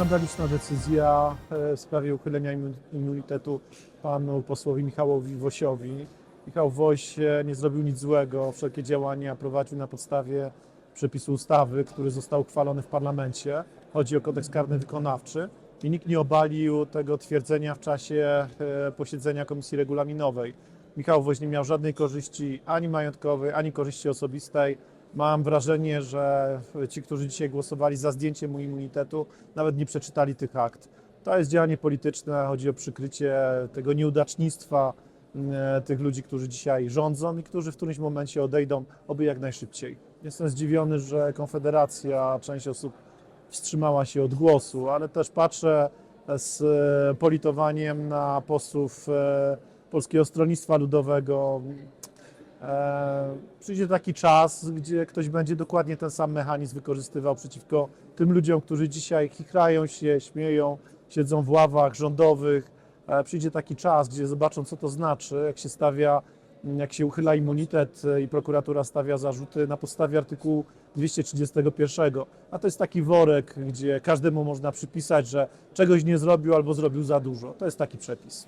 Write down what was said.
skandaliczna decyzja e, w sprawie uchylenia immu- immunitetu panu posłowi Michałowi Wosiowi. Michał Woś e, nie zrobił nic złego, wszelkie działania prowadził na podstawie przepisu ustawy, który został uchwalony w parlamencie. Chodzi o kodeks karny wykonawczy i nikt nie obalił tego twierdzenia w czasie e, posiedzenia komisji regulaminowej. Michał Woś nie miał żadnej korzyści ani majątkowej, ani korzyści osobistej. Mam wrażenie, że ci, którzy dzisiaj głosowali za zdjęciem mu immunitetu, nawet nie przeczytali tych akt. To jest działanie polityczne, chodzi o przykrycie tego nieudacznictwa e, tych ludzi, którzy dzisiaj rządzą i którzy w którymś momencie odejdą, oby jak najszybciej. Jestem zdziwiony, że Konfederacja, część osób wstrzymała się od głosu, ale też patrzę z e, politowaniem na posłów e, Polskiego Stronnictwa Ludowego. E, Przyjdzie taki czas, gdzie ktoś będzie dokładnie ten sam mechanizm wykorzystywał przeciwko tym ludziom, którzy dzisiaj chichrają się, śmieją, siedzą w ławach rządowych. E, Przyjdzie taki czas, gdzie zobaczą, co to znaczy, jak się stawia, jak się uchyla immunitet e, i prokuratura stawia zarzuty na podstawie artykułu 231. A to jest taki worek, gdzie każdemu można przypisać, że czegoś nie zrobił albo zrobił za dużo. To jest taki przepis.